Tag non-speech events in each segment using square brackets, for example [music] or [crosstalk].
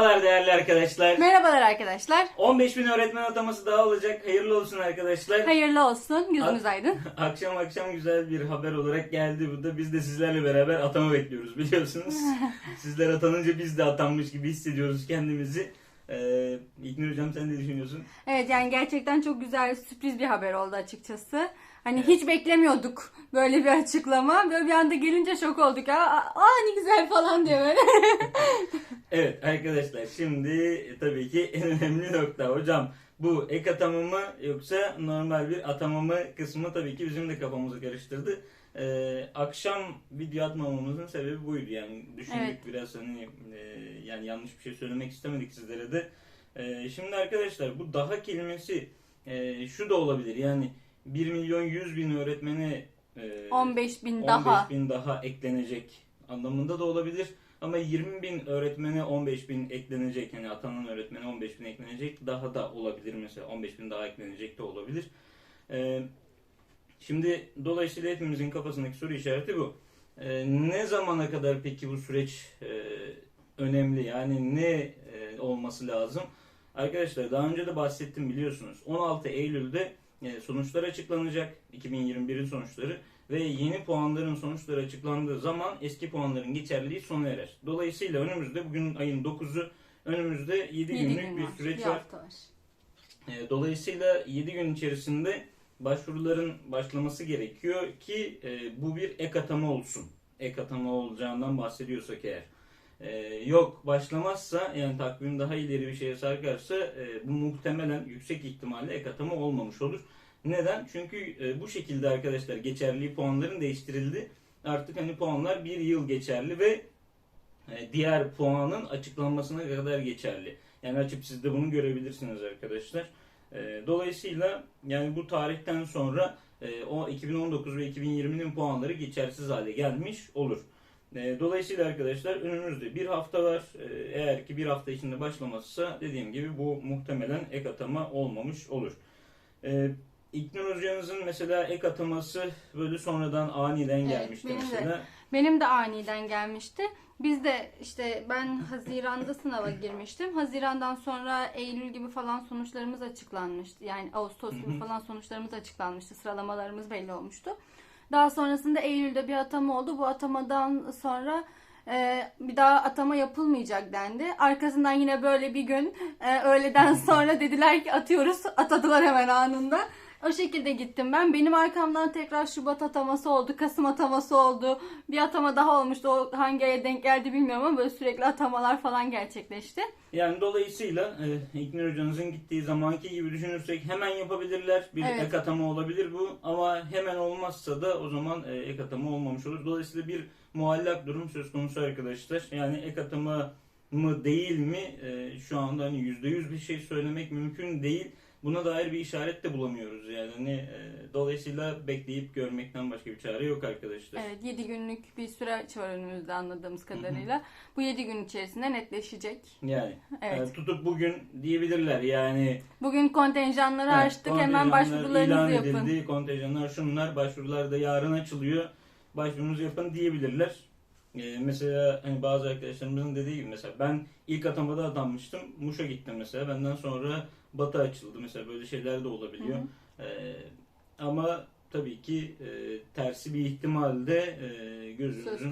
Merhabalar değerli arkadaşlar. Merhabalar arkadaşlar. 15 bin öğretmen ataması daha olacak. Hayırlı olsun arkadaşlar. Hayırlı olsun. Gözünüz aydın. [laughs] Akşam akşam güzel bir haber olarak geldi bu da. Biz de sizlerle beraber atama bekliyoruz biliyorsunuz. [laughs] Sizler atanınca biz de atanmış gibi hissediyoruz kendimizi. Ee, İlknur Hocam sen ne düşünüyorsun? Evet yani gerçekten çok güzel sürpriz bir haber oldu açıkçası. Hani hiç beklemiyorduk böyle bir açıklama. Böyle bir anda gelince şok olduk. Aa, aa ne güzel falan diye böyle. [laughs] Evet arkadaşlar şimdi e, tabii ki en önemli nokta. Hocam bu ek atama mı yoksa normal bir atama mı kısmı tabii ki bizim de kafamızı karıştırdı. Ee, akşam video atmamamızın sebebi buydu yani düşündük Evet. biraz hani e, yani yanlış bir şey söylemek istemedik sizlere de. Ee, şimdi arkadaşlar bu daha kelimesi e, şu da olabilir yani 1 milyon 100 bin öğretmene e, 15 bin 15 daha. bin daha eklenecek anlamında da olabilir. Ama 20 bin öğretmene 15 bin eklenecek. Yani atanan öğretmene 15 bin eklenecek. Daha da olabilir mesela. 15 bin daha eklenecek de olabilir. Ee, şimdi dolayısıyla hepimizin kafasındaki soru işareti bu. Ee, ne zamana kadar peki bu süreç e, önemli? Yani ne e, olması lazım? Arkadaşlar daha önce de bahsettim biliyorsunuz. 16 Eylül'de e, sonuçlar açıklanacak. 2021'in sonuçları ve yeni puanların sonuçları açıklandığı zaman eski puanların geçerliliği sona erer. Dolayısıyla önümüzde bugün ayın 9'u önümüzde 7, Yedi günlük gün bir süreç bir var. var. E, Dolayısıyla 7 gün içerisinde başvuruların başlaması gerekiyor ki e, bu bir ek atama olsun. Ek atama olacağından bahsediyorsak eğer. E, yok başlamazsa yani takvim daha ileri bir şeye sarkarsa e, bu muhtemelen yüksek ihtimalle ek atama olmamış olur. Neden? Çünkü e, bu şekilde arkadaşlar geçerliği puanların değiştirildi. Artık hani puanlar bir yıl geçerli ve e, diğer puanın açıklanmasına kadar geçerli. Yani açıp siz de bunu görebilirsiniz arkadaşlar. E, Dolayısıyla yani bu tarihten sonra e, o 2019 ve 2020'nin puanları geçersiz hale gelmiş olur. E, Dolayısıyla arkadaşlar önümüzde bir hafta var. E, Eğer ki bir hafta içinde başlamazsa dediğim gibi bu muhtemelen ek atama olmamış olur. E, İlknur hocanızın mesela ek ataması böyle sonradan aniden Evet, gelmişti benim de. mesela. Benim de aniden gelmişti. Biz de işte ben Haziran'da sınava girmiştim. Haziran'dan sonra Eylül gibi falan sonuçlarımız açıklanmıştı. Yani Ağustos gibi falan sonuçlarımız açıklanmıştı. Sıralamalarımız belli olmuştu. Daha sonrasında Eylül'de bir atama oldu. Bu atamadan sonra e, bir daha atama yapılmayacak dendi. Arkasından yine böyle bir gün e, öğleden [laughs] sonra dediler ki atıyoruz. Atadılar hemen anında. O şekilde gittim ben. Benim arkamdan tekrar Şubat ataması oldu, Kasım ataması oldu. Bir atama daha olmuştu. O hangi aya denk geldi bilmiyorum ama böyle sürekli atamalar falan gerçekleşti. Yani dolayısıyla e, İlknur hocanızın gittiği zamanki gibi düşünürsek hemen yapabilirler. Bir Evet. ek atama olabilir bu. Ama hemen olmazsa da o zaman e, ek atama olmamış olur. Dolayısıyla bir muallak durum söz konusu arkadaşlar. Yani ek atama mı değil mi e, şu anda hani %100 bir şey söylemek mümkün değil. Buna dair bir işaret de bulamıyoruz yani. Hani, e, dolayısıyla bekleyip görmekten başka bir çare yok arkadaşlar. Evet 7 günlük bir süreç var önümüzde anladığımız kadarıyla. Bu 7 gün içerisinde netleşecek. Yani [laughs] Evet. e, tutup bugün diyebilirler yani Bugün kontenjanları Evet, açtık hemen başvurularınızı ilan yapın. Edildi, kontenjanlar şunlar, başvurular da yarın açılıyor. Başvurunuzu yapın diyebilirler. Ee, mesela hani bazı arkadaşlarımızın dediği gibi mesela ben ilk atamada atanmıştım. Muş'a gittim mesela. Benden sonra Batı açıldı. Mesela böyle şeyler de olabiliyor. Ee, ama tabii ki e, tersi bir ihtimal de e,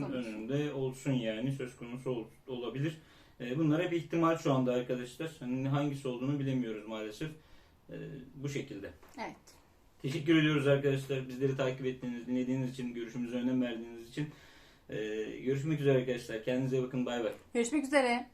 konusu. önünde olsun yani söz konusu ol- olabilir. E, bunlar hep ihtimal şu anda arkadaşlar. Hani hangisi olduğunu bilemiyoruz maalesef. E, bu şekilde. Evet. Teşekkür ediyoruz arkadaşlar. Bizleri takip ettiğiniz, dinlediğiniz için, görüşümüze önem verdiğiniz için. E, görüşmek üzere arkadaşlar. Kendinize bakın. Bay bay. Görüşmek üzere.